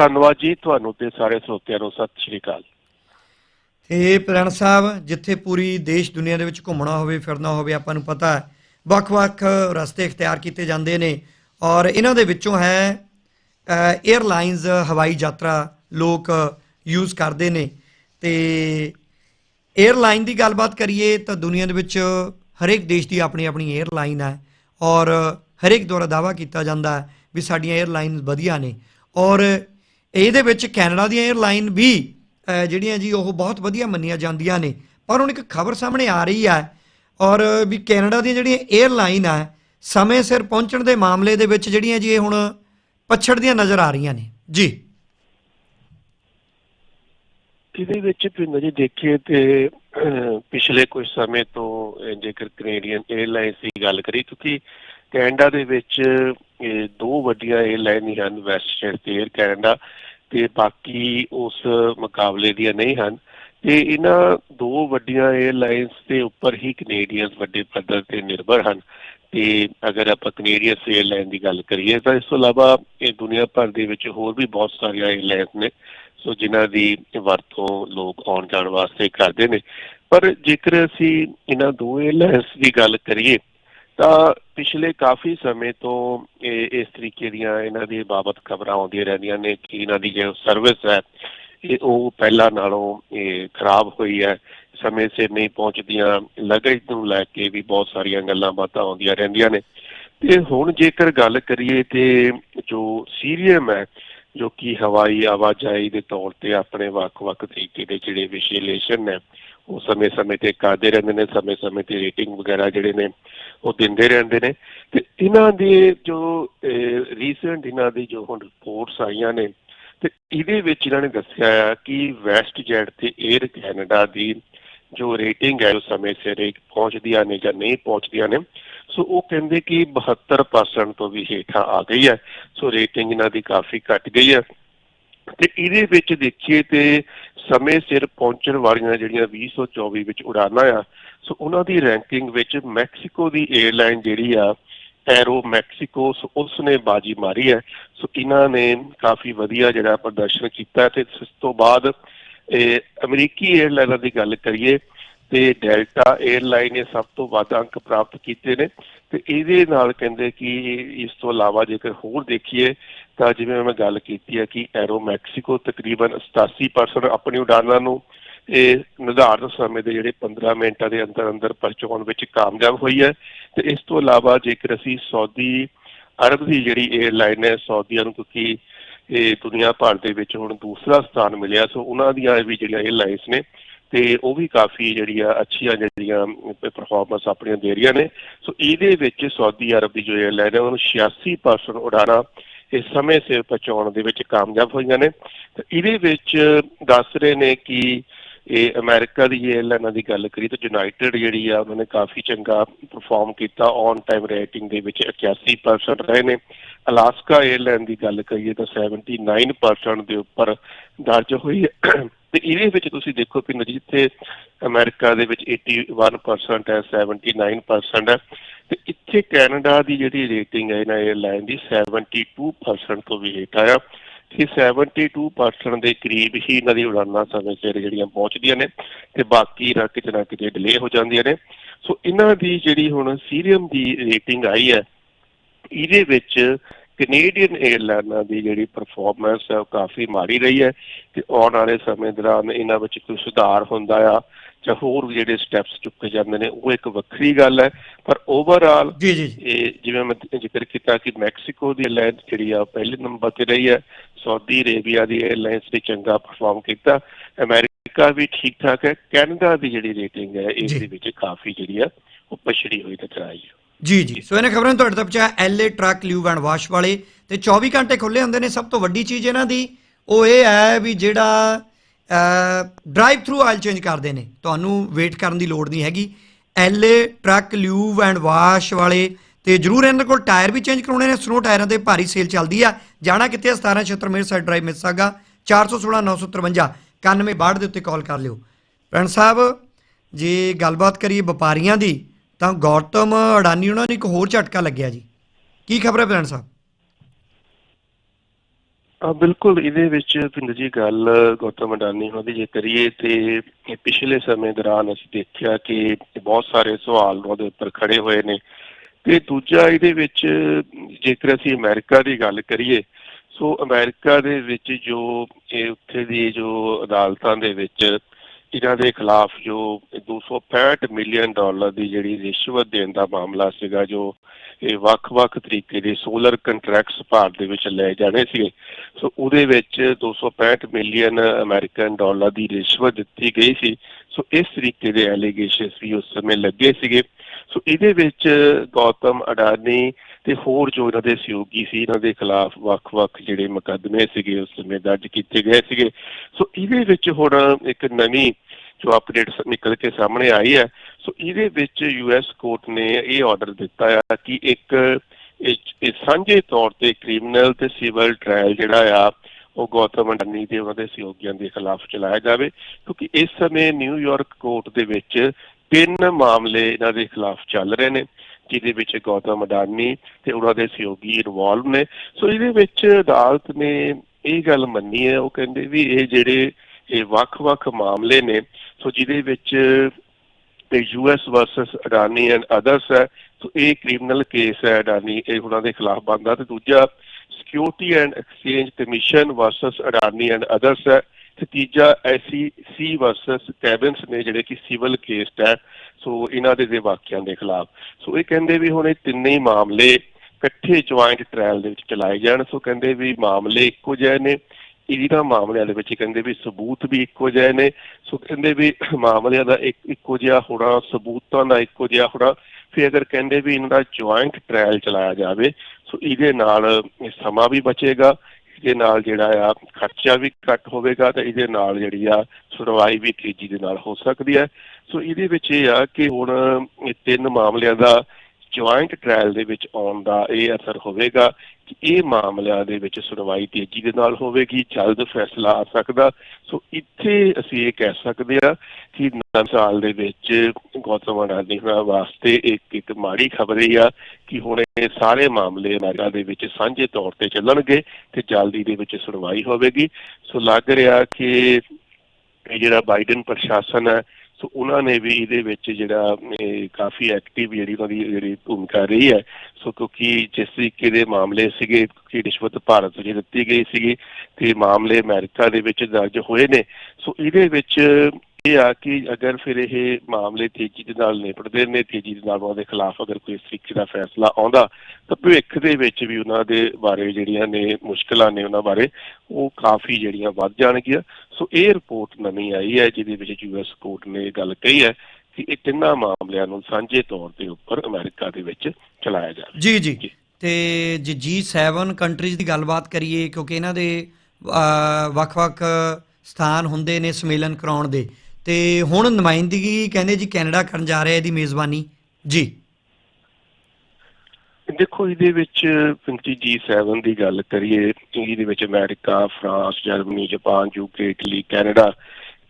ਧੰਨਵਾਦ ਜੀ ਤੁਹਾਨੂੰ ਤੇ ਸਾਰੇ ਸਰੋਤਿਆਂ ਨੂੰ। ਸਤਿ ਸ਼੍ਰੀ ਅਕਾਲ। ਇਹ ਪ੍ਰਣ ਸਾਹਿਬ, ਜਿੱਥੇ ਪੂਰੀ ਦੇਸ਼ ਦੁਨੀਆ ਦੇ ਵਿੱਚ ਘੁੰਮਣਾ ਹੋਵੇ, ਫਿਰਨਾ ਹੋਵੇ, ਆਪਾਂ ਨੂੰ ਪਤਾ ਹੈ, ਵੱਖ-ਵੱਖ ਰਸਤੇ ਇਖਤਿਆਰ ਕੀਤੇ ਜਾਂਦੇ ਨੇ। ਔਰ ਇਹਨਾਂ ਦੇ ਵਿੱਚੋਂ ਹੈ 에ਅਰਲਾਈਨਸ ਹਵਾਈ ਯਾਤਰਾ ਲੋਕ ਯੂਜ਼ ਕਰਦੇ ਨੇ। ਤੇ ਏਅਰਲਾਈਨ ਦੀ ਗੱਲਬਾਤ ਕਰੀਏ ਤਾਂ ਦੁਨੀਆ ਦੇ ਵਿੱਚ ਹਰੇਕ ਦੇਸ਼ ਦੀ ਆਪਣੀ ਆਪਣੀ ਏਅਰਲਾਈਨ ਹੈ। ਔਰ ਹਰੇਕ ਦੁਆਰਾ ਦਾਵਾ ਕੀਤਾ ਜਾਂਦਾ ਵੀ ਸਾਡੀਆਂ 에ਅਰਲਾਈਨਸ ਵਧੀਆ ਨੇ। ਔਰ ਇਹਦੇ ਵਿੱਚ ਕੈਨੇਡਾ ਦੀਆਂ 에ਅਰਲਾਈਨ ਵੀ ਜਿਹੜੀਆਂ ਜੀ ਉਹ ਬਹੁਤ ਵਧੀਆ ਮੰਨੀਆਂ ਜਾਂਦੀਆਂ ਨੇ। ਪਰ ਹੁਣ ਇੱਕ ਖਬਰ ਸਾਹਮਣੇ ਆ ਰਹੀ ਹੈ ਔਰ ਵੀ ਕੈਨੇਡਾ ਦੀਆਂ ਜਿਹੜੀਆਂ 에ਅਰਲਾਈਨ ਆ, ਸਮੇਂ ਸਿਰ ਪਹੁੰਚਣ ਦੇ ਮਾਮਲੇ ਦੇ ਵਿੱਚ ਜਿਹੜੀਆਂ ਜੀ ਇਹ ਹੁਣ ਪਛੜ ਨਜ਼ਰ ਆ ਰਹੀਆਂ ਨੇ। ਜੀ। ਇਹਦੇ ਵਿੱਚ ਪਿੰਡ ਜੀ ਦੇਖੀਏ ਤੇ ਪਿਛਲੇ ਕੁਝ ਸਮੇਂ ਤੋਂ ਜੇਕਰ ਕੈਨੇਡੀਅਨ 에ਅਰਲਾਈਨਸ ਦੀ ਗੱਲ ਕਰੀ ਕਿਉਂਕਿ ਕੈਨੇਡਾ ਦੇ ਵਿੱਚ ਦੋ ਵੱਡੀਆਂ 에ਅਰਲਾਈਨ ਹਨ ਵੈਸਟਜੈਟ ਏਅਰ ਕੈਨੇਡਾ ਤੇ ਬਾਕੀ ਉਸ ਮੁਕਾਬਲੇ ਦੀਆਂ ਨਹੀਂ ਹਨ। ਤੇ ਇਹਨਾਂ ਦੋ ਵੱਡੀਆਂ 에ਅਰਲਾਈਨਸ ਦੇ ਉੱਪਰ ਹੀ ਕੈਨੇਡੀਅਨਸ ਵੱਡੇ ਪੱਧਰ ਤੇ ਨਿਰਭਰ ਹਨ। ਤੇ ਅਗਰ ਆਪਾਂ ਕੈਨੇਡੀਅਨਸ 에ਅਰਲਾਈਨ ਦੀ ਗੱਲ ਕਰੀਏ, ਤਾਂ ਇਸ ਤੋਂ ਇਲਾਵਾ ਇਹ ਦੁਨੀਆ ਭਰ ਦੇ ਵਿੱਚ ਹੋਰ ਵੀ ਬਹੁਤ ਸਾਰੀਆਂ 에ਅਰਲਾਈਨਸ ਨੇ। ਸੋ ਜਿਨ੍ਹਾਂ ਦੀ ਵਰਤੋਂ ਲੋਕ ਆਉਣ ਜਾਣ ਵਾਸਤੇ ਕਰਦੇ ਨੇ। ਪਰ ਜੇਕਰ ਅਸੀਂ ਇਹਨਾਂ ਦੋ 에ਅਰਲਾਈਨਸ ਦੀ ਗੱਲ ਕਰੀਏ ਤਾਂ ਪਿਛਲੇ ਕਾਫੀ ਸਮੇਂ ਤੋਂ ਇਹ, ਇਸ ਤਰੀਕੇ ਦੀਆਂ ਇਹਨਾਂ ਦੀ ਬਾਬਤ ਖਬਰਾਂ ਆਉਂਦੀਆਂ ਰਹਿੰਦੀਆਂ ਨੇ ਕਿ ਇਹਨਾਂ ਦੀ ਜੋ ਸਰਵਿਸ ਹੈ, ਇਹ ਉਹ ਪਹਿਲਾਂ ਨਾਲੋਂ ਇਹ ਖਰਾਬ ਹੋਈ ਹੈ। ਸਮੇਂ ਸਿਰ ਨਹੀਂ ਪਹੁੰਚਦੀਆਂ ਲਗੇਜ ਨੂੰ ਲੈ ਕੇ ਵੀ ਬਹੁਤ ਸਾਰੀਆਂ ਗੱਲਾਂ ਬਾਤਾਂ ਆਉਂਦੀਆਂ ਰਹਿੰਦੀਆਂ ਨੇ। ਤੇ ਹੁਣ ਜੇਕਰ ਗੱਲ ਕਰੀਏ ਤੇ ਜੋ ਸੀਰੀਅਮ ਹੈ, ਜੋ ਕਿ ਹਵਾਈ ਆਵਾਜਾਈ ਦੇ ਤੌਰ ਤੇ ਆਪਣੇ ਵੱਖ-ਵੱਖ ਤਰੀਕੇ ਦੇ ਜਿਹੜੇ ਵਿਸ਼ਲੇਸ਼ਣ ਨੇ ਉਹ ਸਮੇਂ-ਸਮੇਂ ਤੇ ਕਰਦੇ ਰਹਿੰਦੇ ਨੇ, ਸਮੇਂ-ਸਮੇਂ ਤੇ ਰੇਟਿੰਗ ਵਗੈਰਾ ਜਿਹੜੇ ਨੇ ਉਹ ਦਿੰਦੇ ਰਹਿੰਦੇ ਨੇ। ਤੇ ਇਹਨਾਂ ਦੇ ਜੋ ਰੀਸੈਂਟ ਇਹਨਾਂ ਦੀ ਜੋ ਹੁਣ ਰਿਪੋਰਟਸ ਆਈਆਂ ਨੇ, ਤੇ ਇਹਦੇ ਵਿੱਚ ਇਹਨਾਂ ਨੇ ਦੱਸਿਆ ਆ ਕਿ ਵੈਸਟ ਜੈਟ ਤੇ 에ਅਰ ਕੈਨੇਡਾ ਦੀ ਜੋ ਰੇਟਿੰਗ ਹੈ, ਉਹ ਸਮੇਂ ਸਿਰ ਇਹ ਪਹੁੰਚਦੀਆਂ ਨੇ ਜਾਂ ਨਹੀਂ ਪਹੁੰਚਦੀਆਂ ਨੇ। ਸੋ ਉਹ ਕਹਿੰਦੇ ਕਿ 72% ਤੋਂ ਵੀ ਹੇਠਾਂ ਆ ਗਈ ਹੈ। ਸੋ ਰੇਟਿੰਗ ਇਹਨਾਂ ਦੀ ਕਾਫੀ ਘਟ ਗਈ ਹੈ। ਤੇ ਇਹਦੇ ਵਿੱਚ ਦੇਖੀਏ ਤੇ ਸਮੇਂ ਸਿਰ ਪਹੁੰਚਣ ਵਾਲੀਆਂ ਜਿਹੜੀਆਂ 2024 ਵਿੱਚ ਉਡਾਨਾਂ ਆ, ਸੋ ਉਹਨਾਂ ਦੀ ਰੈਂਕਿੰਗ ਵਿੱਚ ਮੈਕਸੀਕੋ ਦੀ 에ਅਰਲਾਈਨ ਜਿਹੜੀ ਆ ਐਰੋ ਮੈਕਸੀਕੋ ਉਸ ਨੇ ਬਾਜੀ ਮਾਰੀ ਹੈ। ਸੋ ਇਹਨਾਂ ਨੇ ਕਾਫੀ ਵਧੀਆ ਜਿਹੜਾ ਪ੍ਰਦਰਸ਼ਨ ਕੀਤਾ ਤੇ ਇਸ ਤੋਂ ਬਾਅਦ, ਇਹ ਅਮਰੀਕੀ 에ਅਰਲਾਈਨਾਂ ਦੀ ਗੱਲ ਕਰੀਏ, ਤੇ ਡੈਲਟਾ 에ਅਰਲਾਈਨ ਨੇ ਸਭ ਤੋਂ ਵੱਧ ਅੰਕ ਪ੍ਰਾਪਤ ਕੀਤੇ ਨੇ। ਤੇ ਇਹਦੇ ਨਾਲ ਕਹਿੰਦੇ ਕਿ ਇਸ ਤੋਂ ਇਲਾਵਾ ਜੇਕਰ ਹੋਰ ਦੇਖੀਏ ਤਾਂ ਜਿਵੇਂ ਮੈਂ ਗੱਲ ਕੀਤੀ ਹੈ ਕਿ ਐਰੋ ਮੈਕਸੀਕੋ ਤਕਰੀਬਨ 87% ਆਪਣੀ ਉਡਾਨਾਂ ਨੂੰ ਇਹ ਨਿਰਧਾਰਤ ਸਮੇਂ ਦੇ ਜਿਹੜੇ 15 ਮਿੰਟਾਂ ਦੇ ਅੰਦਰ ਅੰਦਰ ਪਹੁੰਚਾਉਣ ਵਿੱਚ ਕਾਮਯਾਬ ਹੋਈ ਹੈ। ਤੇ ਇਸ ਤੋਂ ਇਲਾਵਾ ਜੇਕਰ ਅਸੀਂ ਸਾਊਦੀ ਅਰਬ ਦੀ ਜਿਹੜੀ 에ਅਰਲਾਈਨ ਹੈ ਸਾਊਦੀਆਂ ਨੂੰ ਕਿਉਂਕਿ ਇਹ ਦੁਨੀਆ ਭਰ ਦੇ ਵਿੱਚ ਹੁਣ ਦੂਸਰਾ ਸਥਾਨ ਮਿਲਿਆ, ਸੋ ਉਹਨਾਂ ਦੀਆਂ ਵੀ ਜਿਹੜੀਆਂ 에ਅਰਲਾਈਨਸ ਨੇ ਤੇ ਉਹ ਵੀ ਕਾਫੀ ਜਿਹੜੀਆਂ ਅੱਛੀਆਂ ਜਿਹੜੀਆਂ ਪਰਫਾਰਮੈਂਸ ਆਪਣੀਆਂ ਦੇ ਰਹੀਆਂ ਨੇ। ਸੋ ਇਹਦੇ ਵਿੱਚ ਸਾਊਦੀ ਅਰਬ ਦੀ ਜੋ 에ਅਰਲਾਈਨ ਹੈ, ਉਹਨੂੰ 86% ਉਡਾਣਾ ਇਹ ਸਮੇਂ ਸਿਰ ਪਹੁੰਚਾਉਣ ਦੇ ਵਿੱਚ ਕਾਮਯਾਬ ਹੋਈਆਂ ਨੇ। ਤੇ ਇਹਦੇ ਵਿੱਚ ਦੱਸ ਰਹੇ ਨੇ ਕਿ ਇਹ ਅਮਰੀਕਾ ਦੀ ਏਅਰਲਾਈਨਾਂ ਦੀ ਗੱਲ ਕਰੀ ਤਾਂ ਯੂਨਾਈਟਿਡ ਜਿਹੜੀ ਆ, ਉਹਨਾਂ ਨੇ ਕਾਫੀ ਚੰਗਾ ਪਰਫਾਰਮ ਕੀਤਾ ਔਨ ਟਾਈਮ ਰੇਟਿੰਗ ਦੇ ਵਿੱਚ 81% ਰਹੇ ਨੇ। ਅਲਾਸਕਾ ਏਅਰਲਾਈਨ ਦੀ ਗੱਲ ਕਰੀਏ ਤਾਂ 79% ਦੇ ਉੱਪਰ ਦਰਜ ਹੋਈ ਹੈ। ਤੇ ਇਹਦੇ ਵਿੱਚ ਤੁਸੀਂ ਦੇਖੋ ਕਿ ਜਿੱਥੇ ਅਮਰੀਕਾ ਦੇ ਵਿੱਚ 81% ਹੈ 79% ਹੈ। ਤੇ ਇੱਥੇ ਕੈਨੇਡਾ ਦੀ ਜਿਹੜੀ ਰੇਟਿੰਗ ਹੈ, ਇਹਨਾਂ 에ਅਰਲਾਈਨ ਦੀ 72% ਤੋਂ ਵੀ ਹੇਠ ਆਇਆ। ਕਿ 72% ਦੇ ਕਰੀਬ ਹੀ ਇਹਨਾਂ ਦੀ ਉਡਾਨਾਂ ਸਮੇਂ ਸਿਰ ਜਿਹੜੀਆਂ ਪਹੁੰਚਦੀਆਂ ਨੇ ਤੇ ਬਾਕੀ ਨਾ ਕਿਤੇ ਨਾ ਕਿਤੇ ਡਿਲੇ ਹੋ ਜਾਂਦੀਆਂ ਨੇ। ਸੋ ਇਹਨਾਂ ਦੀ ਜਿਹੜੀ ਹੁਣ ਸੀਰੀਅਮ ਦੀ ਰੇਟਿੰਗ ਆਈ ਹੈ, ਇਹਦੇ ਵਿੱਚ ਕੈਨੇਡੀਅਨ 에ਅਰਲਾਈਨਾਂ ਦੀ ਜਿਹੜੀ ਪਰਫਾਰਮੈਂਸ ਹੈ ਉਹ ਕਾਫੀ ਮਾੜੀ ਰਹੀ ਹੈ ਤੇ ਆਉਣ ਵਾਲੇ ਸਮੇਂ ਦੌਰਾਨ ਇਹਨਾਂ ਵਿੱਚ ਕੋਈ ਸੁਧਾਰ ਹੁੰਦਾ ਆ ਜਾਂ ਹੋਰ ਜਿਹੜੇ ਸਟੈਪਸ ਚੁੱਕੇ ਜਾਂਦੇ ਨੇ ਉਹ ਇੱਕ ਵੱਖਰੀ ਗੱਲ ਹੈ ਪਰ ਓਵਰਆਲ ਜੀ ਜੀ ਇਹ ਜਿਵੇਂ ਮੈਂ ਜ਼ਿਕਰ ਕੀਤਾ ਕਿ ਮੈਕਸੀਕੋ ਦੀ ਲਾਈਨ ਜਿਹੜੀ ਆ ਪਹਿਲੇ ਨੰਬਰ ਤੇ ਰਹੀ ਹੈ ਸਾਊਦੀ ਅਰੇਬੀਆ ਦੀ 에ਅਰਲਾਈਨਸ ਨੇ ਚੰਗਾ ਪਰਫਾਰਮ ਕੀਤਾ ਅਮਰੀਕਾ ਵੀ ਠੀਕ ਠਾਕ ਹੈ ਕੈਨੇਡਾ ਦੀ ਜਿਹੜੀ ਰੇਟਿੰਗ ਹੈ ਇਸ ਦੇ ਵਿੱਚ ਕਾਫੀ ਜਿਹੜੀ ਆ ਉਹ ਪਛੜੀ ਹੋਈ ਨਜ਼ਰ ਆਈ ਹੈ। ਜੀ ਜੀ। ਸੋ ਇਹਨਾਂ ਖਬਰਾਂ ਨੂੰ ਤੁਹਾਡੇ ਤੱਕ ਪਹੁੰਚਾਇਆ LA truck lube and wash ਵਾਲੇ। ਤੇ 24 ਘੰਟੇ ਖੁੱਲੇ ਹੁੰਦੇ ਨੇ, ਸਭ ਤੋਂ ਵੱਡੀ ਚੀਜ਼ ਇਹਨਾਂ ਦੀ, ਉਹ ਇਹ ਹੈ ਵੀ ਜਿਹੜਾ ਡਰਾਈਵ ਥਰੂ ਆਇਲ ਚੇਂਜ ਕਰਦੇ ਨੇ। ਤੁਹਾਨੂੰ ਵੇਟ ਕਰਨ ਦੀ ਲੋੜ ਨਹੀਂ ਹੈਗੀ। LA truck lube and wash ਵਾਲੇ, ਤੇ ਜਰੂਰ ਇਹਨਾਂ ਕੋਲ ਟਾਇਰ ਵੀ ਚੇਂਜ ਕਰਾਉਣੇ ਨੇ। ਸਨੋ ਟਾਇਰਾਂ ਦੇ ਭਾਰੀ ਸੇਲ ਚੱਲਦੀ ਆ। ਜਾਣਾ ਕਿੱਥੇ ਆ? 17 76 ਮੇਰ ਸਾਈਡ ਡਰਾਈਵ ਮਿਸਾਗਾ 416 953 91 62 ਦੇ ਉੱਤੇ ਕਾਲ ਕਰ ਲਿਓ। ਪ੍ਰਣ ਸਾਹਿਬ, ਜੇ ਗੱਲਬਾਤ ਕਰੀਏ ਵਪਾਰੀਆਂ ਦੀ ਤਾਂ ਗੌਤਮ ਅਡਾਨੀ, ਉਹਨਾਂ ਨੂੰ ਇੱਕ ਹੋਰ ਝਟਕਾ ਲੱਗਿਆ ਜੀ। ਕੀ ਖਬਰ ਹੈ ਪ੍ਰਣ ਸਾਹਿਬ? ਆ ਬਿਲਕੁਲ, ਇਹਦੇ ਵਿੱਚ ਪਿੰਡ ਜੀ ਗੱਲ, ਗੌਤਮ ਅਡਾਨੀ ਹੋਣਾ ਦੀ ਜੇ ਕਰੀਏ, ਤੇ ਪਿਛਲੇ ਸਮੇਂ ਦੌਰਾਨ ਅਸੀਂ ਦੇਖਿਆ ਕਿ ਬਹੁਤ ਸਾਰੇ ਸਵਾਲ ਉਹਦੇ ਉੱਪਰ ਖੜੇ ਹੋਏ ਨੇ। ਤੇ ਦੂਜਾ ਇਹਦੇ ਵਿੱਚ, ਜੇਕਰ ਅਸੀਂ ਅਮਰੀਕਾ ਦੀ ਗੱਲ ਕਰੀਏ, ਸੋ ਅਮਰੀਕਾ ਦੇ ਵਿੱਚ ਜੋ ਇਹ ਉੱਥੇ ਦੀ ਜੋ ਅਦਾਲਤਾਂ ਦੇ ਵਿੱਚ ਇਹਨਾਂ ਦੇ ਖਿਲਾਫ ਜੋ 265 ਮਿਲੀਅਨ ਡਾਲਰ ਦੀ ਜਿਹੜੀ ਰਿਸ਼ਵਤ ਦੇਣ ਦਾ ਮਾਮਲਾ ਸੀਗਾ, ਜੋ ਇਹ ਵੱਖ-ਵੱਖ ਤਰੀਕੇ ਦੇ ਸੋਲਰ ਕੰਟਰੈਕਟਸ ਭਾਰਤ ਦੇ ਵਿੱਚ ਲਏ ਜਾਣੇ ਸੀਗੇ, ਸੋ ਉਹਦੇ ਵਿੱਚ 265 ਮਿਲੀਅਨ ਅਮਰੀਕਨ ਡਾਲਰ ਦੀ ਰਿਸ਼ਵਤ ਦਿੱਤੀ ਗਈ ਸੀ। ਸੋ ਇਸ ਤਰੀਕੇ ਦੇ ਐਲੀਗੇਸ਼ਨਸ ਵੀ ਉਸ ਸਮੇਂ ਲੱਗੇ ਸੀਗੇ। ਸੋ ਇਹਦੇ ਵਿੱਚ ਗੌਤਮ, ਅਡਾਨੀ ਤੇ ਹੋਰ ਜੋ ਇਹਨਾਂ ਦੇ ਸਹਿਯੋਗੀ ਸੀ, ਇਹਨਾਂ ਦੇ ਖਿਲਾਫ ਵੱਖ-ਵੱਖ ਜਿਹੜੇ ਮੁਕੱਦਮੇ ਸੀਗੇ, ਉਸ ਸਮੇਂ ਦਰਜ ਕੀਤੇ ਗਏ ਸੀਗੇ। ਸੋ ਇਹਦੇ ਵਿੱਚ ਹੁਣ ਇੱਕ ਨਵੀਂ ਜੋ ਅਪਡੇਟ ਨਿਕਲ ਕੇ ਸਾਹਮਣੇ ਆਈ ਹੈ। ਸੋ ਇਹਦੇ ਵਿੱਚ ਯੂਐਸ ਕੋਰਟ ਨੇ ਇਹ ਆਰਡਰ ਦਿੱਤਾ ਆ ਕਿ ਇੱਕ ਇਹ ਸਾਂਝੇ ਤੌਰ ਤੇ ਕ੍ਰਿਮੀਨਲ ਤੇ ਸਿਵਲ ਟ੍ਰਾਇਲ ਜਿਹੜਾ ਆ, ਉਹ ਗੌਤਮ, ਅਡਾਨੀ ਦੇ ਉਹਨਾਂ ਦੇ ਸਹਿਯੋਗੀਆਂ ਦੇ ਖਿਲਾਫ ਚਲਾਇਆ ਜਾਵੇ। ਕਿਉਂਕਿ ਇਸ ਸਮੇਂ ਨਿਊਯਾਰਕ ਕੋਰਟ ਦੇ ਵਿੱਚ ਤਿੰਨ ਮਾਮਲੇ ਇਹਨਾਂ ਦੇ ਖਿਲਾਫ ਚੱਲ ਰਹੇ ਨੇ, ਜਿਹਦੇ ਵਿੱਚ ਗੌਤਮ ਅਡਾਨੀ ਤੇ ਉਹਨਾਂ ਦੇ ਸਹਿਯੋਗੀ ਇਨਵੋਲਵ ਨੇ। ਸੋ ਇਹਦੇ ਵਿੱਚ ਅਦਾਲਤ ਨੇ ਇਹ ਗੱਲ ਮੰਨੀ ਹੈ, ਉਹ ਕਹਿੰਦੇ ਵੀ ਇਹ ਜਿਹੜੇ ਇਹ ਵੱਖ-ਵੱਖ ਮਾਮਲੇ ਨੇ, ਸੋ ਜਿਹਦੇ ਵਿੱਚ ਤੇ US versus Adani and others ਹੈ, ਸੋ ਇਹ ਕ੍ਰਿਮੀਨਲ ਕੇਸ ਹੈ ਅਡਾਨੀ, ਇਹ ਉਹਨਾਂ ਦੇ ਖਿਲਾਫ ਬਣਦਾ। ਤੇ ਦੂਜਾ security and exchange commission versus Adani and others ਹੈ ਤੇ ਐਸਸੀਸੀ ਵਰਸਸ ਕੈਬਨਸ ਨੇ ਜਿਹੜੇ ਕਿ ਸਿਵਲ ਕੇਸ ਹੈ, ਸੋ ਇਹਨਾਂ ਦੇ ਦੇ ਵਾਕਿਆਂ ਦੇ ਖਿਲਾਫ। ਸੋ ਇਹ ਕਹਿੰਦੇ ਵੀ ਹੁਣ ਇਹ ਤਿੰਨੇ ਹੀ ਮਾਮਲੇ ਇਕੱਠੇ ਜੁਆਇੰਟ ਟ੍ਰਾਇਲ ਦੇ ਵਿੱਚ ਚਲਾਏ ਜਾਣ। ਸੋ ਕਹਿੰਦੇ ਵੀ ਮਾਮਲੇ ਇੱਕੋ ਜਿਹੇ ਨੇ। ਇਹਨਾਂ ਮਾਮਲਿਆਂ ਦੇ ਵਿੱਚ ਕਹਿੰਦੇ ਵੀ ਸਬੂਤ ਵੀ ਇੱਕੋ ਜਿਹੇ ਨੇ। ਸੋ ਕਹਿੰਦੇ ਵੀ ਮਾਮਲਿਆਂ ਦਾ ਇੱਕ ਇੱਕੋ ਜਿਹਾ ਹੋਣਾ, ਸਬੂਤਾਂ ਦਾ ਇੱਕੋ ਜਿਹਾ ਹੋਣਾ। ਫਿਰ ਅਗਰ ਕਹਿੰਦੇ ਵੀ ਇਹਨਾਂ ਦਾ ਜੁਆਇੰਟ ਟ੍ਰਾਇਲ ਚਲਾਇਆ ਜਾਵੇ, ਸੋ ਇਹਦੇ ਨਾਲ ਸਮਾਂ ਵੀ ਬਚੇਗਾ। ਇਹਦੇ ਨਾਲ ਜਿਹੜਾ ਆ, ਖਰਚਾ ਵੀ ਘੱਟ ਹੋਵੇਗਾ ਤੇ ਇਹਦੇ ਨਾਲ ਜਿਹੜੀ ਆ ਸੁਣਵਾਈ ਵੀ ਤੇਜ਼ੀ ਦੇ ਨਾਲ ਹੋ ਸਕਦੀ ਹੈ। ਸੋ ਇਹਦੇ ਵਿੱਚ ਇਹ ਆ ਕਿ ਹੁਣ ਤਿੰਨ ਮਾਮਲਿਆਂ ਦਾ ਜੁਆਇੰਟ ਟ੍ਰਾਇਲ ਦੇ ਵਿੱਚ ਆਉਣ ਦਾ ਇਹ ਅਸਰ ਹੋਵੇਗਾ। ਇਹ ਮਾਮਲਿਆਂ ਦੇ ਵਿੱਚ ਸੁਣਵਾਈ ਤੇਜ਼ੀ ਦੇ ਨਾਲ ਹੋਵੇਗੀ, ਜਲਦ ਫੈਸਲਾ ਆ ਸਕਦਾ। ਸੋ ਇੱਥੇ ਅਸੀਂ ਇਹ ਕਹਿ ਸਕਦੇ ਆ ਕਿ ਨਵੇਂ ਸਾਲ ਦੇ ਵਿੱਚ ਗੌਤਮ ਅਡਾਨੀ ਹੋਣਾ ਵਾਸਤੇ ਇੱਕ ਇੱਕ ਮਾੜੀ ਖਬਰ ਇਹ ਆ ਕਿ ਹੁਣ ਇਹ ਸਾਰੇ ਮਾਮਲੇ ਅਮਰੀਕਾ ਦੇ ਵਿੱਚ ਸਾਂਝੇ ਤੌਰ ਤੇ ਚੱਲਣਗੇ ਤੇ ਜਲਦੀ ਦੇ ਵਿੱਚ ਸੁਣਵਾਈ ਹੋਵੇਗੀ। ਸੋ ਲੱਗ ਰਿਹਾ ਕਿ ਇਹ ਜਿਹੜਾ ਬਾਈਡਨ ਪ੍ਰਸ਼ਾਸਨ ਹੈ ਸੋ ਉਹਨਾਂ ਨੇ ਵੀ ਇਹਦੇ ਵਿੱਚ ਜਿਹੜਾ ਕਾਫੀ ਐਕਟਿਵ ਜਿਹੜੀ ਉਹਨਾਂ ਦੀ ਜਿਹੜੀ ਭੂਮਿਕਾ ਰਹੀ ਹੈ। ਸੋ ਕਿਉਂਕਿ ਜਿਸ ਤਰੀਕੇ ਦੇ ਮਾਮਲੇ ਸੀਗੇ ਕਿ ਰਿਸ਼ਵਤ ਭਾਰਤ ਵਿੱਚ ਦਿੱਤੀ ਗਈ ਸੀਗੀ, ਤੇ ਮਾਮਲੇ ਅਮਰੀਕਾ ਦੇ ਵਿੱਚ ਦਰਜ ਹੋਏ ਨੇ। ਸੋ ਇਹਦੇ ਵਿੱਚ ਇਹ ਆ ਕਿ ਅਗਰ ਫਿਰ ਇਹ ਮਾਮਲੇ ਤੇਜ਼ੀ ਦੇ ਨਾਲ ਨਿਪਟਦੇ ਨੇ ਤੇਜ਼ੀ ਦੇ ਨਾਲ ਉਹਨਾਂ ਦੇ ਖਿਲਾਫ ਅਗਰ ਕੋਈ ਇਸ ਤਰੀਕੇ ਦਾ ਫੈਸਲਾ ਆਉਂਦਾ ਤਾਂ ਭਵਿੱਖ ਦੇ ਵਿੱਚ ਵੀ ਉਹਨਾਂ ਦੇ ਬਾਰੇ ਜਿਹੜੀਆਂ ਨੇ ਮੁਸ਼ਕਲਾਂ ਨੇ ਉਹਨਾਂ ਬਾਰੇ ਉਹ ਕਾਫੀ ਜਿਹੜੀਆਂ ਵੱਧ ਜਾਣਗੀਆਂ। ਸੋ ਇਹ ਰਿਪੋਰਟ ਨਵੀਂ ਆਈ ਹੈ ਜਿਹਦੇ ਵਿੱਚ ਯੂਐਸ ਕੋਰਟ ਨੇ ਇਹ ਗੱਲ ਕਹੀ ਹੈ ਕਿ ਇਹ ਤਿੰਨਾਂ ਮਾਮਲਿਆਂ ਨੂੰ ਸਾਂਝੇ ਤੌਰ ਦੇ ਉੱਪਰ ਅਮਰੀਕਾ ਦੇ ਵਿੱਚ ਚਲਾਇਆ ਜਾਵੇ। ਜੀ ਜੀ। ਤੇ ਜੇ G7 ਕੰਟਰੀਜ਼ ਦੀ ਗੱਲਬਾਤ ਕਰੀਏ ਕਿਉਂਕਿ ਇਹਨਾਂ ਦੇ ਵੱਖ-ਵੱਖ ਸਥਾਨ ਹੁੰਦੇ ਨੇ ਸਮੇਲਨ ਕਰਾਉਣ ਦੇ। ਤੇ ਹੁਣ ਨੁਮਾਇੰਦਗੀ ਕਹਿੰਦੇ ਜੀ ਕੈਨੇਡਾ ਕਰਨ ਜਾ ਰਿਹਾ ਇਹਦੀ ਮੇਜ਼ਬਾਨੀ। ਜੀ। ਦੇਖੋ, ਇਹਦੇ ਵਿੱਚ ਪਿੰਤੀ G7 ਦੀ ਗੱਲ ਕਰੀਏ, ਇਹਦੇ ਵਿੱਚ America, France, Germany, Japan UK Italy, Canada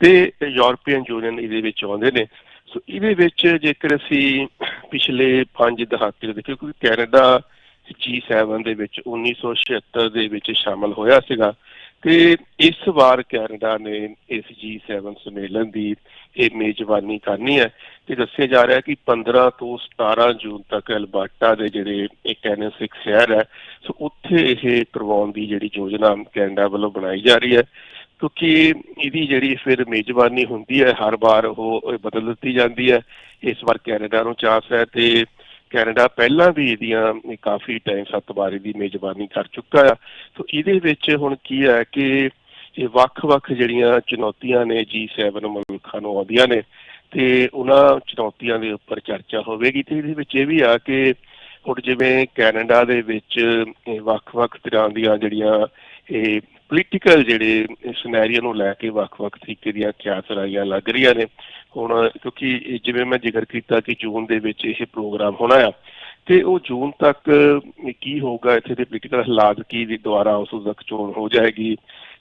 ਤੇ ਯੂਰਪੀਅਨ ਯੂਨੀਅਨ ਇਹਦੇ ਵਿੱਚ ਆਉਂਦੇ ਨੇ। ਸੋ ਇਹਦੇ ਵਿੱਚ ਜੇਕਰ ਅਸੀਂ ਪਿਛਲੇ 5 ਦਹਾਕੇ ਦੇਖੀਏ, ਕਿਉਂਕਿ ਕੈਨੇਡਾ G7 ਦੇ ਵਿੱਚ 1976 ਦੇ ਵਿੱਚ ਸ਼ਾਮਲ ਹੋਇਆ ਸੀਗਾ ਤੇ ਇਸ ਵਾਰ ਕੈਨੇਡਾ ਨੇ ਇਸ G7 ਸੰਮੇਲਨ ਦੀ ਇਹ ਮੇਜ਼ਬਾਨੀ ਕਰਨੀ ਹੈ ਤੇ ਦੱਸਿਆ ਜਾ ਰਿਹਾ ਹੈ ਕਿ 15 ਤੋਂ 17 ਜੂਨ ਤੱਕ ਅਲਬਰਟਾ ਦੇ ਜਿਹੜੇ ਇੱਕ ਕੈਨੇਸਿਕ ਸ਼ਹਿਰ ਹੈ, ਸੋ ਉੱਥੇ ਇਹ ਕਰਵਾਉਣ ਦੀ ਜਿਹੜੀ ਯੋਜਨਾ ਕੈਨੇਡਾ ਵੱਲੋਂ ਬਣਾਈ ਜਾ ਰਹੀ ਹੈ। ਕਿਉਂਕਿ ਇਹਦੀ ਜਿਹੜੀ ਫਿਰ ਮੇਜ਼ਬਾਨੀ ਹੁੰਦੀ ਹੈ, ਹਰ ਵਾਰ ਉਹ ਬਦਲ ਦਿੱਤੀ ਜਾਂਦੀ ਹੈ। ਇਸ ਵਾਰ ਕੈਨੇਡਾ ਨੂੰ ਚਾਂਸ ਹੈ ਤੇ ਕੈਨੇਡਾ ਪਹਿਲਾਂ ਵੀ ਇਹਦੀਆਂ ਕਾਫੀ ਟਾਈਮ ਸੱਤ ਵਾਰੀ ਦੀ ਮੇਜ਼ਬਾਨੀ ਕਰ ਚੁੱਕਾ ਆ। ਸੋ ਇਹਦੇ ਵਿੱਚ ਹੁਣ ਕੀ ਹੈ ਕਿ ਇਹ ਵੱਖ-ਵੱਖ ਜਿਹੜੀਆਂ ਚੁਣੌਤੀਆਂ ਨੇ G7 ਮੁਲਕਾਂ ਨੂੰ ਆਉਂਦੀਆਂ ਨੇ ਤੇ ਉਹਨਾਂ ਚੁਣੌਤੀਆਂ ਦੇ ਉੱਪਰ ਚਰਚਾ ਹੋਵੇਗੀ ਤੇ ਇਹਦੇ ਵਿੱਚ ਇਹ ਵੀ ਆ ਕਿ ਹੁਣ ਜਿਵੇਂ ਕੈਨੇਡਾ ਦੇ ਵਿੱਚ ਵੱਖ-ਵੱਖ ਤਰ੍ਹਾਂ ਦੀਆਂ ਜਿਹੜੀਆਂ ਇਹ ਪੋਲੀਟੀਕਲ ਜਿਹੜੇ ਸਿਨੈਰੀਓ ਨੂੰ ਲੈ ਕੇ ਵੱਖ-ਵੱਖ ਤਰੀਕੇ ਦੀਆਂ ਕਿਆਸਰਾਈਆਂ ਲੱਗ ਰਹੀਆਂ ਨੇ। ਹੁਣ ਕਿਉਂਕਿ ਜਿਵੇਂ ਮੈਂ ਜ਼ਿਕਰ ਕੀਤਾ ਕਿ ਜੂਨ ਦੇ ਵਿੱਚ ਇਹ ਪ੍ਰੋਗਰਾਮ ਹੋਣਾ ਆ, ਤੇ ਉਹ ਜੂਨ ਤੱਕ ਕੀ ਹੋਊਗਾ, ਇੱਥੇ ਦੇ ਪੋਲੀਟੀਕਲ ਹਾਲਾਤ ਕੀ ਦੀ ਦੁਆਰਾ ਉਸ ਤੱਕ ਚੋਣ ਹੋ ਜਾਏਗੀ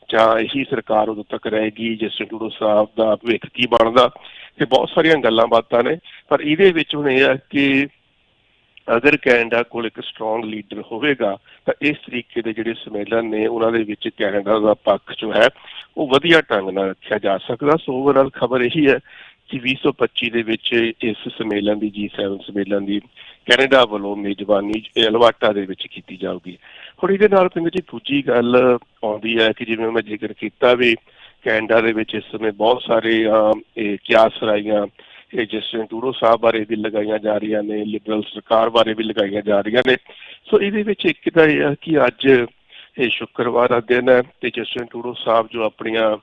ਜਾਂ ਇਹੀ ਸਰਕਾਰ ਉਦੋਂ ਤੱਕ ਰਹੇਗੀ, ਜਸਟਿਨ ਟਰੂਡੋ ਸਾਹਿਬ ਦਾ ਭਵਿੱਖ ਕੀ ਬਣਦਾ, ਤੇ ਬਹੁਤ ਸਾਰੀਆਂ ਗੱਲਾਂ ਬਾਤਾਂ ਨੇ। ਪਰ ਇਹਦੇ ਵਿੱਚ ਹੁਣ ਇਹ ਆ ਕਿ ਅਗਰ ਕੈਨੇਡਾ ਕੋਲ ਇੱਕ ਸਟਰੋਂਗ ਲੀਡਰ ਹੋਵੇਗਾ ਤਾਂ ਇਸ ਤਰੀਕੇ ਦੇ ਜਿਹੜੇ ਸੰਮੇਲਨ ਨੇ ਉਹਨਾਂ ਦੇ ਵਿੱਚ ਕੈਨੇਡਾ ਦਾ ਪੱਖ ਜੋ ਹੈ ਉਹ ਵਧੀਆ ਢੰਗ ਨਾਲ ਰੱਖਿਆ ਜਾ ਸਕਦਾ। ਸੋ ਓਵਰਆਲ ਖਬਰ ਇਹੀ ਹੈ ਕਿ 2025 ਦੇ ਵਿੱਚ ਇਸ ਸੰਮੇਲਨ ਦੀ G7 ਸੰਮੇਲਨ ਦੀ ਕੈਨੇਡਾ ਵੱਲੋਂ ਮੇਜ਼ਬਾਨੀ ਅਲਵਾਟਾ ਦੇ ਵਿੱਚ ਕੀਤੀ ਜਾਊਗੀ। ਹੁਣ ਇਹਦੇ ਨਾਲ ਪਿੰਡ ਜੀ ਦੂਜੀ ਗੱਲ ਆਉਂਦੀ ਹੈ ਕਿ ਜਿਵੇਂ ਮੈਂ ਜ਼ਿਕਰ ਕੀਤਾ ਵੀ ਕੈਨੇਡਾ ਦੇ ਵਿੱਚ ਇਸ ਸਮੇਂ ਬਹੁਤ ਸਾਰੇ ਅਮ, ਇਹ ਕਿਆਸ ਰਾਈਆਂ ਇਹ ਜਸਟਿਨ ਟੂਡੋ ਸਾਹਿਬ ਬਾਰੇ ਵੀ ਲਗਾਈਆਂ ਜਾ ਰਹੀਆਂ ਨੇ ਲਿਬਰਲ ਸਰਕਾਰ ਬਾਰੇ ਵੀ ਲਗਾਈਆਂ ਜਾ ਰਹੀਆਂ ਨੇ। ਸੋ ਇਹਦੇ ਵਿੱਚ ਇੱਕ ਤਾਂ ਇਹ ਹੈ ਕਿ ਅੱਜ ਇਹ ਸ਼ੁੱਕਰਵਾਰ ਦਾ ਦਿਨ ਹੈ ਤੇ ਜਸਟਿਨ ਟੂਡੋ ਸਾਹਿਬ ਜੋ ਆਪਣੀਆਂ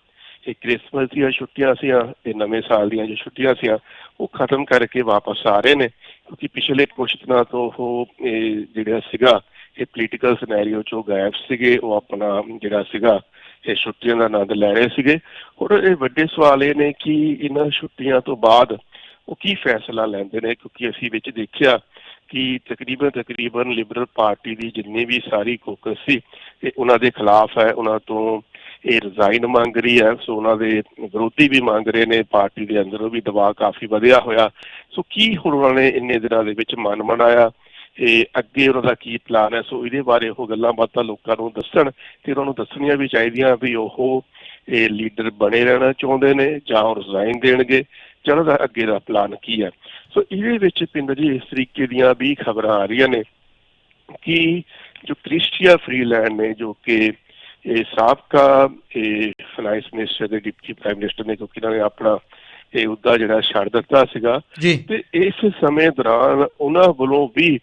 ਇਹ ਕ੍ਰਿਸਮਸ ਦੀਆਂ ਛੁੱਟੀਆਂ ਸੀਆਂ ਤੇ ਨਵੇਂ ਸਾਲ ਦੀਆਂ ਜੋ ਛੁੱਟੀਆਂ ਸੀਆਂ, ਉਹ ਖਤਮ ਕਰਕੇ ਵਾਪਸ ਆ ਰਹੇ ਨੇ। ਕਿਉਂਕਿ ਪਿਛਲੇ ਕੁਝ ਦਿਨਾਂ ਤੋਂ ਉਹ ਇਹ ਜਿਹੜਾ ਸੀਗਾ, ਇਹ ਪੋਲੀਟੀਕਲ ਸਿਨੈਰੀਓ ਚੋਂ ਗਾਇਬ ਸੀਗੇ, ਉਹ ਆਪਣਾ ਜਿਹੜਾ ਸੀਗਾ, ਇਹ ਛੁੱਟੀਆਂ ਦਾ ਆਨੰਦ ਲੈ ਰਹੇ ਸੀਗੇ। ਔਰ ਇਹ ਵੱਡੇ ਸਵਾਲ ਇਹ ਨੇ ਕਿ ਇਹਨਾਂ ਛੁੱਟੀਆਂ ਤੋਂ ਬਾਅਦ ਉਹ ਕੀ ਫੈਸਲਾ ਲੈਂਦੇ ਨੇ? ਕਿਉਂਕਿ ਅਸੀਂ ਵਿੱਚ ਦੇਖਿਆ ਕਿ ਤਕਰੀਬਨ ਤਕਰੀਬਨ ਲਿਬਰਲ ਪਾਰਟੀ ਦੀ ਜਿੰਨੀ ਵੀ ਸਾਰੀ ਕੋਕਸ ਸੀ, ਇਹ ਉਹਨਾਂ ਦੇ ਖਿਲਾਫ ਹੈ, ਉਹਨਾਂ ਤੋਂ ਇਹ ਰਿਜ਼ਾਈਨ ਮੰਗ ਰਹੀ ਹੈ। ਸੋ ਉਹਨਾਂ ਦੇ ਵਿਰੋਧੀ ਵੀ ਮੰਗ ਰਹੇ ਨੇ, ਪਾਰਟੀ ਦੇ ਅੰਦਰੋਂ ਵੀ ਦਬਾਅ ਕਾਫੀ ਵਧਿਆ ਹੋਇਆ। ਸੋ ਕੀ ਹੁਣ ਉਹਨਾਂ ਨੇ ਇੰਨੇ ਦਿਨਾਂ ਦੇ ਵਿੱਚ ਮਨ ਮਨਾਇਆ? ਇਹ ਅੱਗੇ ਉਹਨਾਂ ਦਾ ਕੀ ਪਲਾਨ ਹੈ? ਸੋ ਇਹਦੇ ਬਾਰੇ ਉਹ ਗੱਲਾਂ ਬਾਤਾਂ ਲੋਕਾਂ ਨੂੰ ਦੱਸਣ ਤੇ ਉਹਨਾਂ ਨੂੰ ਦੱਸਣੀਆਂ ਵੀ ਚਾਹੀਦੀਆਂ ਵੀ ਉਹ ਇਹ ਲੀਡਰ ਬਣੇ ਰਹਿਣਾ ਚਾਹੁੰਦੇ ਨੇ ਜਾਂ ਉਹ ਰਿਜ਼ਾਈਨ ਦੇਣਗੇ। ਜਾਂ ਉਹਨਾਂ ਦਾ ਅੱਗੇ ਦਾ ਪਲਾਨ ਕੀ ਹੈ? ਸੋ ਇਹਦੇ ਵਿੱਚ ਪਿੰਡ ਜੀ ਇਸ ਤਰੀਕੇ ਦੀਆਂ ਵੀ ਖਬਰਾਂ ਆ ਰਹੀਆਂ ਨੇ ਕਿ ਜੋ ਕ੍ਰਿਸਟੀਆ ਫਰੀਲੈਂਡ ਨੇ ਜੋ ਕਿ ਇਹ ਸਾਬਕਾ ਇਹ ਫਾਈਨੈਂਸ ਮਿਨਿਸਟਰ ਦੇ ਡਿਪਟੀ ਪ੍ਰਾਈਮ ਮਿਨਿਸਟਰ ਨੇ ਕਿਉਂਕਿ ਇਹਨਾਂ ਨੇ ਆਪਣਾ ਇਹ ਅਹੁਦਾ ਜਿਹੜਾ ਛੱਡ ਦਿੱਤਾ ਸੀਗਾ ਤੇ ਇਸ ਸਮੇਂ ਦੌਰਾਨ ਉਹਨਾਂ ਵੱਲੋਂ ਵੀ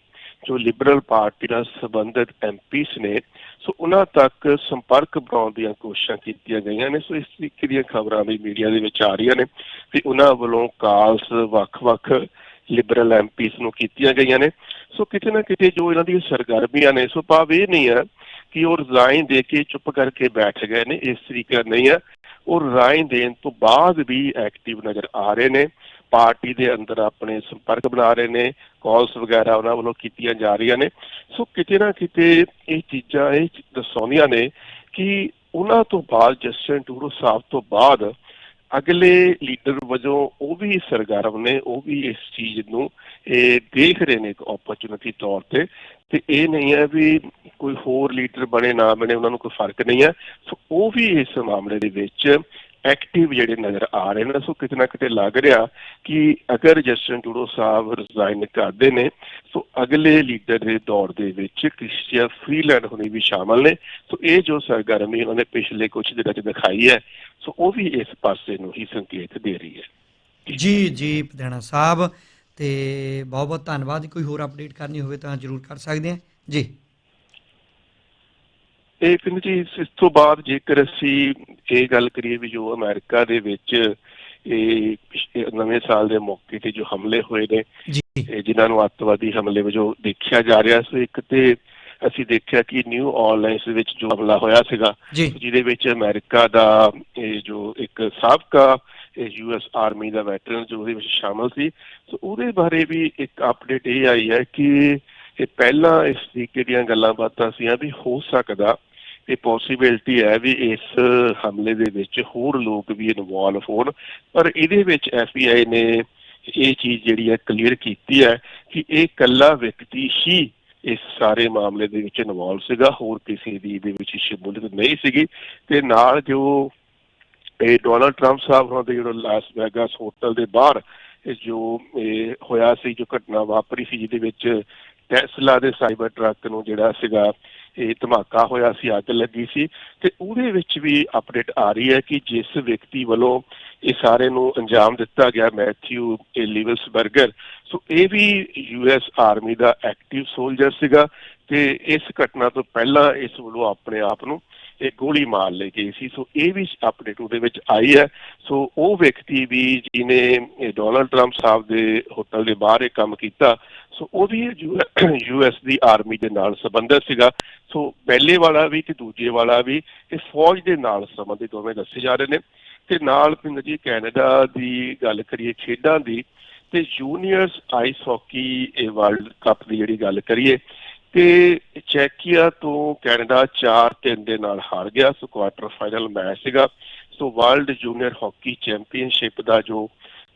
ਜੋ ਲਿਬਰਲ ਪਾਰਟੀ ਨਾਲ ਸੰਬੰਧਿਤ ਐਮਪੀਸ ਨੇ ਸੋ ਉਹਨਾਂ ਤੱਕ ਸੰਪਰਕ ਬਣਾਉਣ ਦੀਆਂ ਕੋਸ਼ਿਸ਼ਾਂ ਕੀਤੀਆਂ ਗਈਆਂ ਨੇ। ਸੋ ਇਸ ਤਰੀਕੇ ਦੀਆਂ ਖਬਰਾਂ ਵੀ ਮੀਡੀਆ ਦੇ ਵਿੱਚ ਆ ਰਹੀਆਂ ਨੇ ਤੇ ਉਹਨਾਂ ਵੱਲੋਂ ਕਾਲਸ ਵੱਖ-ਵੱਖ ਲਿਬਰਲ ਐਮਪੀਸ ਨੂੰ ਕੀਤੀਆਂ ਗਈਆਂ ਨੇ। ਸੋ ਕਿਤੇ ਨਾ ਕਿਤੇ ਜੋ ਇਹਨਾਂ ਦੀਆਂ ਸਰਗਰਮੀਆਂ ਨੇ, ਸੋ ਭਾਵ ਇਹ ਨਹੀਂ ਹੈ ਕਿ ਉਹ ਰਿਜ਼ਾਈਨ ਦੇ ਕੇ ਚੁੱਪ ਕਰਕੇ ਬੈਠ ਗਏ ਨੇ, ਇਸ ਤਰੀਕੇ ਨਹੀਂ ਹੈ। ਉਹ ਰਿਜ਼ਾਈਨ ਦੇਣ ਤੋਂ ਬਾਅਦ ਵੀ ਐਕਟਿਵ ਨਜ਼ਰ ਆ ਰਹੇ ਨੇ। ਪਾਰਟੀ ਦੇ ਅੰਦਰ ਆਪਣੇ ਸੰਪਰਕ ਬਣਾ ਰਹੇ ਨੇ ਕਾਲਸ ਵਗੈਰਾ ਉਹਨਾਂ ਵੱਲੋਂ ਕੀਤੀਆਂ ਜਾ ਰਹੀਆਂ ਨੇ। ਸੋ ਕਿਤੇ ਨਾ ਕਿਤੇ ਇਹ ਚੀਜ਼ਾਂ ਇਹ ਦਰਸਾਉਂਦੀਆਂ ਨੇ ਕਿ ਉਹਨਾਂ ਤੋਂ ਬਾਅਦ, ਜਸਟਿਨ ਟੂਡੋ ਸਾਹਿਬ ਤੋਂ ਬਾਅਦ ਅਗਲੇ ਲੀਡਰ ਵਜੋਂ ਉਹ ਵੀ ਸਰਗਰਮ ਨੇ, ਉਹ ਵੀ ਇਸ ਚੀਜ਼ ਨੂੰ ਇਹ ਦੇਖ ਰਹੇ ਨੇ ਇੱਕ ਓਪਰਚੁਨਿਟੀ ਤੌਰ ਤੇ। ਤੇ ਇਹ ਨਹੀਂ ਹੈ ਵੀ ਕੋਈ ਹੋਰ ਲੀਡਰ ਬਣੇ, ਨਾ ਬਣੇ, ਉਹਨਾਂ ਨੂੰ ਕੋਈ ਫ਼ਰਕ ਨਹੀਂ ਹੈ। ਸੋ ਉਹ ਵੀ ਇਸ ਮਾਮਲੇ ਦੇ ਵਿੱਚ ਐਕਟਿਵ ਜਿਹੜੇ ਨਜ਼ਰ ਆ ਰਹੇ ਨੇ, ਸੋ ਕਿਤੇ ਨਾ ਕਿਤੇ ਲੱਗ ਰਿਹਾ ਕਿ ਅਗਰ ਜਸਟਿਨ ਟੂਡੋ ਸਾਹਿਬ ਰਿਜ਼ਾਈਨ ਕਰਦੇ ਨੇ, ਸੋ ਅਗਲੇ ਲੀਡਰ ਦੇ ਦੌਰ ਦੇ ਵਿੱਚ ਕ੍ਰਿਸਟੀਆ ਫਰੀਲੈਂਡ ਹੋਣੀ ਵੀ ਸ਼ਾਮਲ ਨੇ। ਸੋ ਇਹ ਜੋ ਸਰਗਰਮੀ ਉਹਨਾਂ ਨੇ ਪਿਛਲੇ ਕੁਝ ਦਿਨਾਂ 'ਚ ਦਿਖਾਈ ਹੈ, ਸੋ ਉਹ ਵੀ ਇਸ ਪਾਸੇ ਨੂੰ ਹੀ ਸੰਕੇਤ ਦੇ ਰਹੀ ਹੈ। ਜੀ ਜੀ ਪਧਾਣਾ ਸਾਹਿਬ, ਤੇ ਬਹੁਤ ਬਹੁਤ ਧੰਨਵਾਦ। ਕੋਈ ਹੋਰ ਅਪਡੇਟ ਕਰਨੀ ਹੋਵੇ ਤਾਂ ਜਰੂਰ ਕਰ ਸਕਦੇ ਹਾਂ। ਜੀ। ਇਹ ਪਿੰਡ ਜੀ ਇਸ ਤੋਂ ਬਾਅਦ ਜੇਕਰ ਅਸੀਂ ਇਹ ਗੱਲ ਕਰੀਏ ਵੀ ਜੋ ਅਮਰੀਕਾ ਦੇ ਵਿੱਚ ਇਹ ਨਵੇਂ ਸਾਲ ਦੇ ਮੌਕੇ ਤੇ ਜੋ ਹਮਲੇ ਹੋਏ ਨੇ ਜਿਨ੍ਹਾਂ ਨੂੰ ਅੱਤਵਾਦੀ ਹਮਲੇ ਵਜੋਂ ਦੇਖਿਆ ਜਾ ਰਿਹਾ ਸੋ ਇੱਕ ਤੇ ਅਸੀਂ ਦੇਖਿਆ ਕਿ ਨਿਊ ਆਰਲਾਈਨਸ ਦੇ ਵਿੱਚ ਜੋ ਹਮਲਾ ਹੋਇਆ ਸੀਗਾ ਜਿਹਦੇ ਵਿੱਚ ਅਮਰੀਕਾ ਦਾ ਇਹ ਜੋ ਇੱਕ ਸਾਬਕਾ ਯੂਐਸ ਆਰਮੀ ਦਾ ਵੈਟਰਨ ਜੋ ਉਹਦੇ ਵਿੱਚ ਸ਼ਾਮਲ ਸੀ ਸੋ ਉਹਦੇ ਬਾਰੇ ਵੀ ਇੱਕ ਅਪਡੇਟ ਇਹ ਆਈ ਹੈ ਕਿ ਇਹ ਪਹਿਲਾਂ ਇਸ ਤਰੀਕੇ ਦੀਆਂ ਗੱਲਾਂ ਬਾਤਾਂ ਸੀਆਂ ਵੀ ਹੋ ਸਕਦਾ ਇਹ ਪੋਸਿਬਿਲਿਟੀ ਹੈ ਵੀ ਇਸ ਹਮਲੇ ਦੇ ਵਿੱਚ ਹੋਰ ਲੋਕ ਵੀ ਇਨਵੋਲਵ ਹੋਣ। ਪਰ ਇਹਦੇ ਵਿੱਚ ਐਫਬੀਆਈ ਨੇ ਇਹ ਚੀਜ਼ ਜਿਹੜੀ ਹੈ ਕਲੀਅਰ ਕੀਤੀ ਹੈ ਕਿ ਇਹ ਇਕੱਲਾ ਵਿਅਕਤੀ ਹੀ ਇਸ ਸਾਰੇ ਮਾਮਲੇ ਦੇ ਵਿੱਚ ਇਨਵੋਲਵ ਸੀਗਾ। ਹੋਰ ਕਿਸੇ ਦੀ ਇਹਦੇ ਵਿੱਚ ਸ਼ਮੂਲੀਅਤ ਨਹੀਂ ਸੀਗੀ। ਤੇ ਨਾਲ ਜੋ ਇਹ ਡੋਨਲਡ ਟਰੰਪ ਸਾਹਿਬ ਉਹਨਾਂ ਦੇ ਜਿਹੜਾ ਲਾਸ ਵੈਗਾਸ ਹੋਟਲ ਦੇ ਬਾਹਰ ਜੋ ਇਹ ਹੋਇਆ ਸੀ, ਜੋ ਘਟਨਾ ਵਾਪਰੀ ਸੀ, ਜਿਹਦੇ ਵਿੱਚ ਟੈਸਲਾ ਦੇ ਸਾਈਬਰ ਟਰੱਕ ਨੂੰ ਜਿਹੜਾ ਸੀਗਾ ਇਹ ਧਮਾਕਾ ਹੋਇਆ ਸੀ, ਅੱਗ ਲੱਗੀ ਸੀ ਤੇ ਉਹਦੇ ਵਿੱਚ ਵੀ ਅਪਡੇਟ ਆ ਰਹੀ ਹੈ ਕਿ ਜਿਸ ਵਿਅਕਤੀ ਵੱਲੋਂ ਇਹ ਸਾਰੇ ਨੂੰ ਅੰਜਾਮ ਦਿੱਤਾ ਗਿਆ ਮੈਥਿਊ ਲਿਵਸਬਰਗਰ ਸੋ ਇਹ ਵੀ ਯੂਐਸ ਆਰਮੀ ਦਾ ਐਕਟਿਵ ਸੋਲਜਰ ਸੀਗਾ ਤੇ ਇਸ ਘਟਨਾ ਤੋਂ ਪਹਿਲਾਂ ਇਸ ਵੱਲੋਂ ਆਪਣੇ ਆਪ ਨੂੰ ਇਹ ਗੋਲੀ ਮਾਰ ਲਈ ਗਈ ਸੀ। ਸੋ ਇਹ ਵੀ ਅਪਡੇਟ ਉਹਦੇ ਵਿੱਚ ਆਈ ਹੈ। ਸੋ ਉਹ ਵਿਅਕਤੀ ਵੀ ਜਿਹਨੇ ਡੋਨਲਡ ਟਰੰਪ ਸਾਹਿਬ ਦੇ ਹੋਟਲ ਦੇ ਬਾਹਰ ਇਹ ਕੰਮ ਕੀਤਾ ਸੋ ਉਹ ਵੀ ਯੂਐਸ ਦੀ ਆਰਮੀ ਦੇ ਨਾਲ ਸੰਬੰਧਿਤ ਸੀਗਾ। ਸੋ ਪਹਿਲੇ ਵਾਲਾ ਵੀ ਤੇ ਦੂਜੇ ਵਾਲਾ ਵੀ ਇਹ ਫੌਜ ਦੇ ਨਾਲ ਸੰਬੰਧਿਤ ਦੋਵੇਂ ਦੱਸੇ ਜਾ ਰਹੇ ਨੇ। ਤੇ ਨਾਲ ਪਿੰਡ ਜੀ ਕੈਨੇਡਾ ਦੀ ਗੱਲ ਕਰੀਏ, ਖੇਡਾਂ ਦੀ, ਤੇ ਜੂਨੀਅਰਸ ਆਈਸ ਹਾਕੀ ਇਹ ਵਰਲਡ ਕੱਪ ਦੀ ਜਿਹੜੀ ਗੱਲ ਕਰੀਏ, ਤੇ ਚੈਕੀਆ ਤੋਂ ਕੈਨੇਡਾ 4-3 ਦੇ ਨਾਲ ਹਾਰ ਗਿਆ। ਸੋ ਕੁਆਟਰ ਫਾਈਨਲ ਮੈਚ ਸੀਗਾ। So world junior hockey championship ਦਾ ਜੋ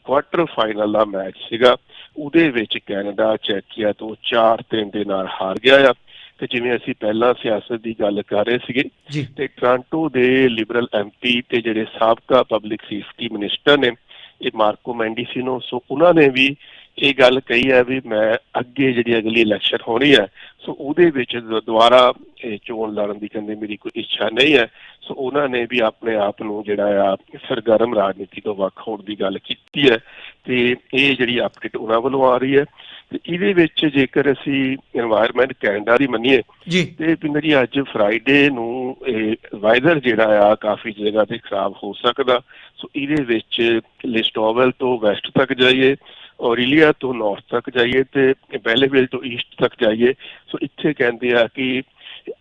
ਕੁਆਟਰ ਫਾਈਨਲ ਦਾ ਮੈਚ ਸੀਗਾ। ਉਹਦੇ ਵਿੱਚ ਕੈਨੇਡਾ ਚੈਕੀਆ ਤੋਂ 4-3 ਦੇ ਨਾਲ ਹਾਰ ਗਿਆ ਆ। ਤੇ ਜਿਵੇਂ ਅਸੀਂ ਪਹਿਲਾਂ ਸਿਆਸਤ ਦੀ ਗੱਲ ਕਰ ਰਹੇ ਸੀਗੇ ਤੇ ਟ੍ਰਾਂਟੋ ਦੇ ਲਿਬਰਲ ਐਮਪੀ ਤੇ ਜਿਹੜੇ ਸਾਬਕਾ ਪਬਲਿਕ ਸੇਫਟੀ ਮਿਨਿਸਟਰ ਨੇ ਇਹ ਮਾਰਕੋ ਮੈਂਡੀਸੀਨੋ ਸੋ ਉਹਨਾਂ ਨੇ ਵੀ ਇਹ ਗੱਲ ਕਹੀ ਹੈ ਵੀ ਮੈਂ ਅੱਗੇ ਜਿਹੜੀ ਅਗਲੀ ਇਲੈਕਸ਼ਨ ਹੋਣੀ ਹੈ ਸੋ ਉਹਦੇ ਵਿੱਚ ਦੁਬਾਰਾ ਇਹ ਚੋਣ ਲੜਨ ਦੀ ਕਹਿੰਦੇ ਮੇਰੀ ਕੋਈ ਇੱਛਾ ਨਹੀਂ ਹੈ। ਸੋ ਉਹਨਾਂ ਨੇ ਵੀ ਆਪਣੇ ਆਪ ਨੂੰ ਜਿਹੜਾ ਆ ਸਰਗਰਮ ਰਾਜਨੀਤੀ ਤੋਂ ਵੱਖ ਹੋਣ ਦੀ ਗੱਲ ਕੀਤੀ ਹੈ ਤੇ ਇਹ ਜਿਹੜੀ ਅਪਡੇਟ ਉਹਨਾਂ ਵੱਲੋਂ ਆ ਰਹੀ ਹੈ। ਤੇ ਇਹਦੇ ਵਿੱਚ ਜੇਕਰ ਅਸੀਂ এনवायरमेंट ਕੈਨੇਡਾ ਦੀ ਮੰਨੀਏ ਤੇ ਪਿੰਦਰ ਜੀ ਅੱਜ ਫਰਾਈਡੇ ਨੂੰ ਇਹ ਵਾਇਦਰ ਜਿਹੜਾ ਆ ਕਾਫੀ ਜਗ੍ਹਾ ਤੇ ਖਰਾਬ ਹੋ ਸਕਦਾ। ਸੋ ਇਹਦੇ ਵਿੱਚ ਲਿਸਟੋਵਲ ਤੋਂ ਵੈਸਟ ਤੱਕ ਜਾਈਏ। ਔਰੀਲੀਆ ਤੋਂ ਨਾਰਥ ਤੱਕ ਜਾਈਏ ਤੇ ਬੈਲੇਵਿਲ ਤੋਂ ਈਸਟ ਤੱਕ ਜਾਈਏ ਸੋ ਇੱਥੇ ਕਹਿੰਦੇ ਆ ਕਿ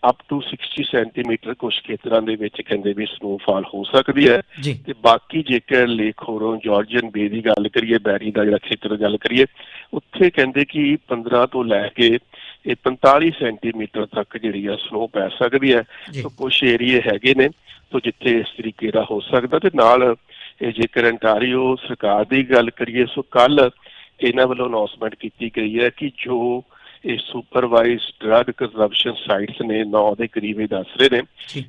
ਅਪ ਟੂ 60 ਸੈਂਟੀਮੀਟਰ ਕੁਝ ਖੇਤਰਾਂ ਦੇ ਵਿੱਚ ਕਹਿੰਦੇ ਵੀ ਸਨੋਫਾਲ ਹੋ ਸਕਦੀ ਹੈ। ਤੇ ਬਾਕੀ ਜੇਕਰ ਲੇਕ ਹੋਰੋਂ ਜਾਰਜਨ ਬੇ ਦੀ ਗੱਲ ਕਰੀਏ ਬੈਰੀ ਦਾ ਜਿਹੜਾ ਖੇਤਰ ਗੱਲ ਕਰੀਏ ਉੱਥੇ ਕਹਿੰਦੇ ਕਿ 15 ਤੋਂ ਲੈ ਕੇ ਇਹ 45 ਸੈਂਟੀਮੀਟਰ ਤੱਕ ਜਿਹੜੀ ਆ ਸਨੋ ਪੈ ਸਕਦੀ ਹੈ। ਸੋ ਕੁਝ ਏਰੀਏ ਹੈਗੇ ਨੇ ਸੋ ਜਿੱਥੇ ਇਸ ਤਰੀਕੇ ਦਾ ਹੋ ਸਕਦਾ ਤੇ ਨਾਲ ਇਹ ਜੇਕਰ ਅੰਟਾਰੀਓ ਸਰਕਾਰ ਦੀ ਗੱਲ ਕਰੀਏ ਸੋ ਕੱਲ ਇਹਨਾਂ ਵੱਲੋਂ ਅਨਾਉਂਸਮੈਂਟ ਕੀਤੀ ਗਈ ਹੈ ਕਿ ਜੋ ਇਹ ਸੁਪਰਵਾਈਜ਼ਡ ਡਰੱਗ ਕੰਜ਼ੰਪਸ਼ਨ ਸਾਈਟਸ ਨੇ 9 ਦੇ ਕਰੀਬ ਇਹ ਦੱਸ ਰਹੇ ਨੇ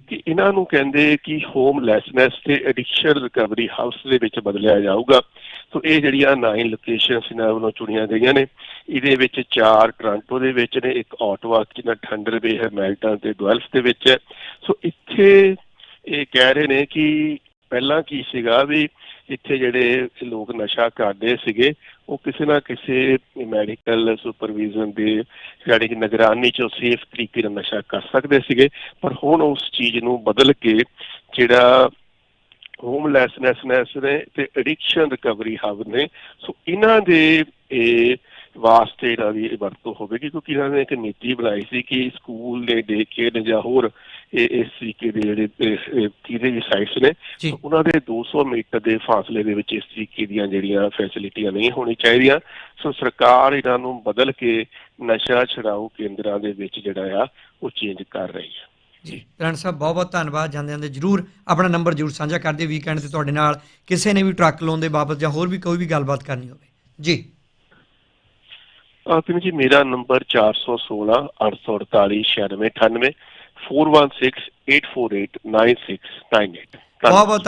ਕਿ ਇਹਨਾਂ ਨੂੰ ਕਹਿੰਦੇ ਕਿ ਹੋਮਲੈਸਨੈਸ ਤੇ ਐਡਿਕਸ਼ਨ ਰਿਕਵਰੀ ਹਾਊਸ ਦੇ ਵਿੱਚ ਬਦਲਿਆ ਜਾਊਗਾ। ਸੋ ਇਹ ਜਿਹੜੀਆਂ 9 ਲੋਕੇਸ਼ਨਸ ਇਹਨਾਂ ਵੱਲੋਂ ਚੁਣੀਆਂ ਗਈਆਂ ਨੇ ਇਹਦੇ ਵਿੱਚ ਚਾਰ ਟੋਰਾਂਟੋ ਦੇ ਵਿੱਚ ਨੇ ਇੱਕ ਆਟਵਾ ਜਿਹਨਾਂ ਠੰਡਰ ਵੇ ਹੈ ਮੈਲਟਨ ਤੇ ਡਵੈਲਫ ਦੇ ਵਿੱਚ ਹੈ। ਸੋ ਇੱਥੇ ਇਹ ਕਹਿ ਰਹੇ ਨੇ ਕਿ ਪਹਿਲਾਂ ਕੀ ਸੀਗਾ ਵੀ ਇੱਥੇ ਜਿਹੜੇ ਲੋਕ ਨਸ਼ਾ ਕਰਦੇ ਸੀਗੇ, ਉਹ ਕਿਸੇ ਨਾ ਕਿਸੇ ਮੈਡੀਕਲ ਸੁਪਰਵਿਜ਼ਨ ਦੇ ਯਾਨੀ ਨਿਗਰਾਨੀ ਚ ਸੇਫ ਤਰੀਕੇ ਨਾਲ ਨਸ਼ਾ ਕਰ ਸਕਦੇ ਸੀਗੇ, ਪਰ ਹੁਣ ਉਸ ਚੀਜ਼ ਨੂੰ ਬਦਲ ਕੇ ਜਿਹੜਾ ਹੋਮਲੈਸਨੈਸ ਨੇ ਤੇ ਐਡਿਕਸ਼ਨ ਰਿਕਵਰੀ ਹਬ ਨੇ, ਸੋ ਇਹਨਾਂ ਦੇ ਇਹ ਵਾਸਤੇ ਇਹਨਾਂ ਦੀ ਇਹ ਵਰਤੋਂ ਹੋਵੇਗੀ, ਕਿਉਂਕਿ ਇਹਨਾਂ ਨੇ ਇੱਕ ਨੀਤੀ ਬਣਾਈ ਸੀ ਕਿ ਸਕੂਲ ਨੇ ਡੇ ਕੇ ਜਾਂ ਹੋਰ ਇਸ ਤਰੀਕੇ ਦੇ ਜਿਹੜੇ ਕਿਹਦੇ ਵੀ ਸਾਈਟਸ ਨੇ ਉਹਨਾਂ ਦੇ 200 ਮੀਟਰ ਦੇ ਫਾਸਲੇ ਦੇ ਵਿੱਚ ਇਸ ਤਰੀਕੇ ਦੀਆਂ ਜਿਹੜੀਆਂ ਫੈਸਿਲਿਟੀਆਂ ਨਹੀਂ ਹੋਣੀ ਚਾਹੀਦੀਆਂ। ਸੋ ਸਰਕਾਰ ਇਹਨਾਂ ਨੂੰ ਬਦਲ ਕੇ ਨਸ਼ਾ ਛਡਾਊ ਕੇਂਦਰਾਂ ਦੇ ਵਿੱਚ ਜਿਹੜਾ ਆ ਉਹ ਚੇਂਜ ਕਰ ਰਹੀ ਹੈ। ਜੀ। ਰਣ ਸਾਹਿਬ ਬਹੁਤ ਬਹੁਤ ਧੰਨਵਾਦ ਜਾਂਦੇ ਜਾਂਦੇ ਜਰੂਰ ਆਪਣਾ ਨੰਬਰ ਜਰੂਰ ਸਾਂਝਾ ਕਰ ਦਿਓ ਵੀਕਐਂਡ ਤੇ ਤੁਹਾਡੇ ਨਾਲ। ਕਿਸੇ ਨੇ ਵੀ ਟਰੱਕ ਲੋਨ ਦੇ ਬਾਬਤ ਜਾਂ ਹੋਰ ਵੀ ਕੋਈ ਵੀ ਗੱਲਬਾਤ ਕਰਨੀ ਹੋਵੇ। ਜੀ। ਆਤਮ ਜੀ ਮੇਰਾ ਨੰਬਰ 416 848 9698 416 848 9698 ਬਹੁਤ ਬਹੁਤ